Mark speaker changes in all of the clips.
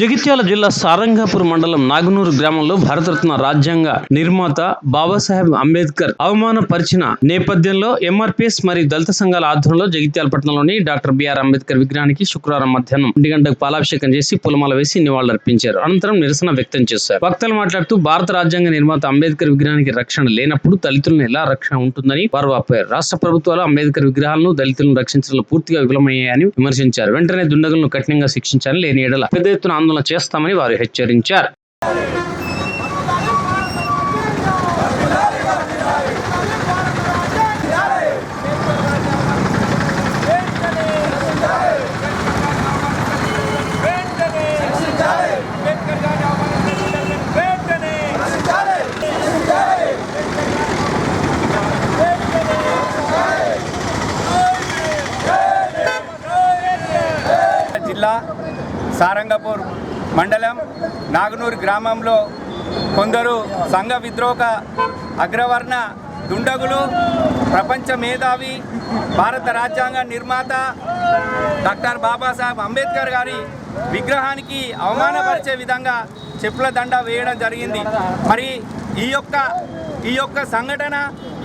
Speaker 1: జగిత్యాల జిల్లా సారంగాపూర్ మండలం నాగనూరు గ్రామంలో భారతరత్న రాజ్యాంగ నిర్మాత బాబాసాహెబ్ అంబేద్కర్ అవమానపరిచిన నేపథ్యంలో ఎంఆర్పిఎస్ మరియు దళిత సంఘాల ఆధ్వర్యంలో జగిత్యాల పట్టణంలోని డాక్టర్ బిఆర్ అంబేద్కర్ విగ్రహానికి శుక్రవారం మధ్యాహ్నం ఒంటి గంటకు పాలాభిషేకం చేసి పూలమాల వేసి నివాళులర్పించారు. అనంతరం నిరసన వ్యక్తం చేశారు. వక్తలు మాట్లాడుతూ భారత రాజ్యాంగ నిర్మాత అంబేద్కర్ విగ్రహానికి రక్షణ లేనప్పుడు దళితులను ఎలా రక్షణ ఉంటుందని వారు వాపోయారు. రాష్ట్ర ప్రభుత్వాలు అంబేద్కర్ విగ్రహాలను దళితులను రక్షించడంలో పూర్తిగా విఫలమయ్యాయని విమర్శించారు. వెంటనే దుండగులను కఠినంగా శిక్షించాలని లేని ఎడల పెద్ద ఎత్తున ఆందోళన చేస్తామని వారు హెచ్చరించారు.
Speaker 2: జిల్లా సారంగపూర్ మండలం నాగనూరు గ్రామంలో కొందరు సంఘ విద్రోహ అగ్రవర్ణ దుండగులు ప్రపంచ మేధావి భారత రాజ్యాంగ నిర్మాత డాక్టర్ బాబాసాహెబ్ అంబేద్కర్ గారి విగ్రహానికి అవమానపరిచే విధంగా చెప్పుల దండ వేయడం జరిగింది. మరి ఈ యొక్క ఈ యొక్క సంఘటన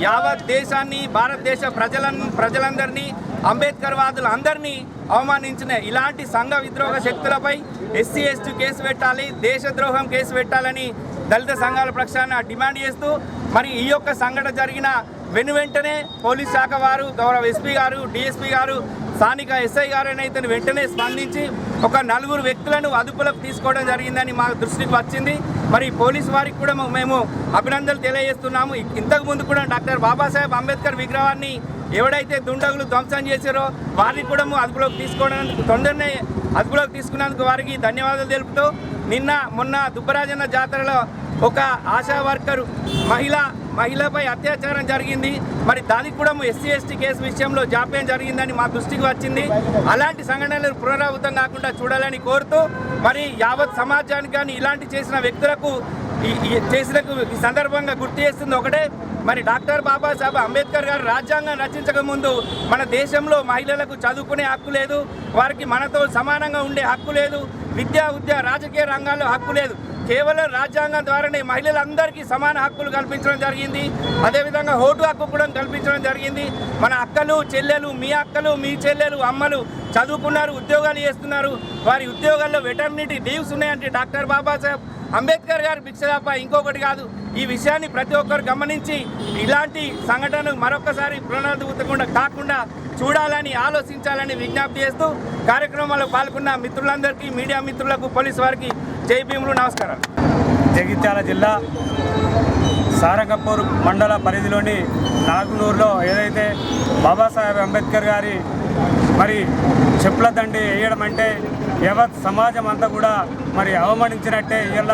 Speaker 2: యావత్ దేశాన్ని భారతదేశ ప్రజలను ప్రజలందరినీ అంబేద్కర్ వాదులు అందరినీ అవమానించిన ఇలాంటి సంఘ విద్రోహ శక్తులపై ఎస్సీ ఎస్టీ కేసు పెట్టాలి దేశద్రోహం కేసు పెట్టాలని దళిత సంఘాల పక్షాన డిమాండ్ చేస్తూ మరి ఈ యొక్క సంఘటన జరిగిన వెను వెంటనే పోలీస్ శాఖ వారు గౌరవ ఎస్పీ గారు డిఎస్పీ గారు స్థానిక ఎస్ఐ గారు అయితే వెంటనే స్పందించి ఒక నలుగురు వ్యక్తులను అదుపులోకి తీసుకోవడం జరిగిందని మా దృష్టికి వచ్చింది. మరి పోలీసు వారికి కూడా మేము అభినందనలు తెలియజేస్తున్నాము. ఇంతకు ముందు కూడా డాక్టర్ బాబాసాహెబ్ అంబేద్కర్ విగ్రహాన్ని ఎవడైతే దుండగులు ధ్వంసం చేశారో వారిని కూడా అదుపులోకి తీసుకోవడానికి తొందరనే అదుపులోకి తీసుకున్నందుకు వారికి ధన్యవాదాలు తెలుపుతూ నిన్న మొన్న దుబ్బరాజన్న జాతరలో ఒక ఆశా వర్కరు మహిళ మహిళపై అత్యాచారం జరిగింది. మరి దానికి కూడా ఎస్సీ ఎస్టీ కేసు విషయంలో జాప్యం జరిగిందని మా దృష్టికి వచ్చింది. అలాంటి సంఘటనలు పునరావృతం కాకుండా చూడాలని కోరుతూ మరి యావత్ సమాజానికి కానీ ఇలాంటి చేసిన వ్యక్తులకు ఈ- చేసిన ఈ సందర్భంగా గుర్తు చేస్తుంది ఒకటే. మరి డాక్టర్ బాబాసాహెబ్ అంబేద్కర్ గారు రాజ్యాంగం రచించక ముందు మన దేశంలో మహిళలకు చదువుకునే హక్కు లేదు. వారికి మనతో సమానంగా ఉండే హక్కు లేదు. విద్యా ఉద్య రాజకీయ రంగాల్లో హక్కు లేదు. కేవలం రాజ్యాంగం ద్వారానే మహిళలందరికీ సమాన హక్కులు కల్పించడం జరిగింది. అదేవిధంగా ఓటు హక్కు కూడా కల్పించడం జరిగింది. మన అక్కలు చెల్లెలు మీ అక్కలు మీ చెల్లెలు అమ్మలు చదువుకున్నారు ఉద్యోగాలు చేస్తున్నారు. వారి ఉద్యోగాల్లో వెటర్నిటీ లీవ్స్ ఉన్నాయంటే డాక్టర్ బాబాసాహెబ్ అంబేద్కర్ గారు భిక్ష తప్ప ఇంకొకటి కాదు. ఈ విషయాన్ని ప్రతి ఒక్కరు గమనించి ఇలాంటి సంఘటనలు మరొకసారి పునరుద్ధకుండా కాకుండా చూడాలని ఆలోచించాలని విజ్ఞప్తి చేస్తూ కార్యక్రమంలో పాల్గొన్న మిత్రులందరికీ మీడియా మిత్రులకు పోలీస్ వారికి జై భీములు. నమస్కారాలు.
Speaker 3: జగిత్యాల జిల్లా సారంగపూర్ మండల పరిధిలోని నాగునూరులో ఏదైతే బాబాసాహెబ్ అంబేద్కర్ గారి మరి చెప్పుల దండి వేయడం అంటే యావత్ సమాజం అంతా కూడా మరి అవమానించినట్టే ఇవాళ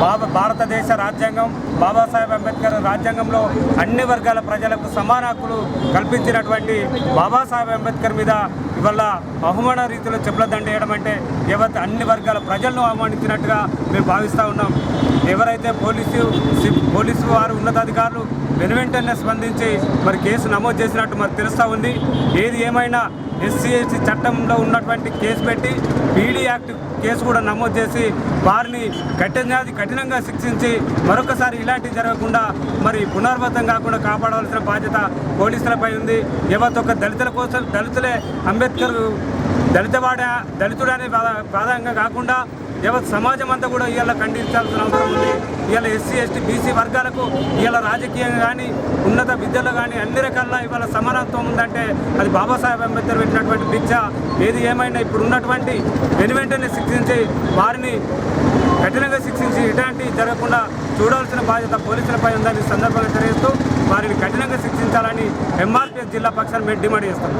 Speaker 3: బాబా భారతదేశ రాజ్యాంగం బాబాసాహెబ్ అంబేద్కర్ రాజ్యాంగంలో అన్ని వర్గాల ప్రజలకు సమాన హక్కులు కల్పించినటువంటి బాబాసాహెబ్ అంబేద్కర్ మీద ఇవాళ అవమాన రీతిలో చెప్పుల దండ వేయడం అంటే ఎవరి అన్ని వర్గాల ప్రజలను అవమానించినట్టుగా మేము భావిస్తూ ఉన్నాం. ఎవరైతే పోలీసు పోలీసు వారు ఉన్నతాధికారులు వెనువెంటనే స్పందించి మరి కేసు నమోదు చేసినట్టు మరి తెలుస్తూ ఉంది. ఏది ఏమైనా ఎస్సీ ఎస్టీ చట్టంలో ఉన్నటువంటి కేసు పెట్టి పీడీ యాక్ట్ కేసు కూడా నమోదు చేసి వారిని కఠినాది కఠినంగా శిక్షించి మరొకసారి ఇలాంటివి జరగకుండా మరి పునర్వతం కాకుండా కాపాడవలసిన బాధ్యత పోలీసులపై ఉంది. ఎవరి ఒక దళితుల కోసం దళితులే అంబేద్కర్ దళితవాడ దళితుడనే ప్రాధాన్యంగా కాకుండా యావత్ సమాజం అంతా కూడా ఇవాళ ఖండించాల్సిన అవసరం ఉంది. ఇవాళ ఎస్సీ ఎస్టీ బీసీ వర్గాలకు ఇవాళ రాజకీయంగా కానీ ఉన్నత విద్యలో కానీ అన్ని రకాల ఇవాళ సమానత్వం ఉందంటే అది బాబాసాహెబ్ అంబేద్కర్ పెట్టినటువంటి భిక్ష. ఏది ఏమైనా ఇప్పుడు ఉన్నటువంటి వెను వెంటనే శిక్షించి వారిని కఠినంగా శిక్షించి ఇలాంటి జరగకుండా చూడాల్సిన బాధ్యత పోలీసులపై ఉందని సందర్భంగా తెలియజేస్తూ వారిని కఠినంగా శిక్షించాలని ఎంఆర్పీఎస్ జిల్లా పక్షాన్ని మేము డిమాండ్ చేస్తాం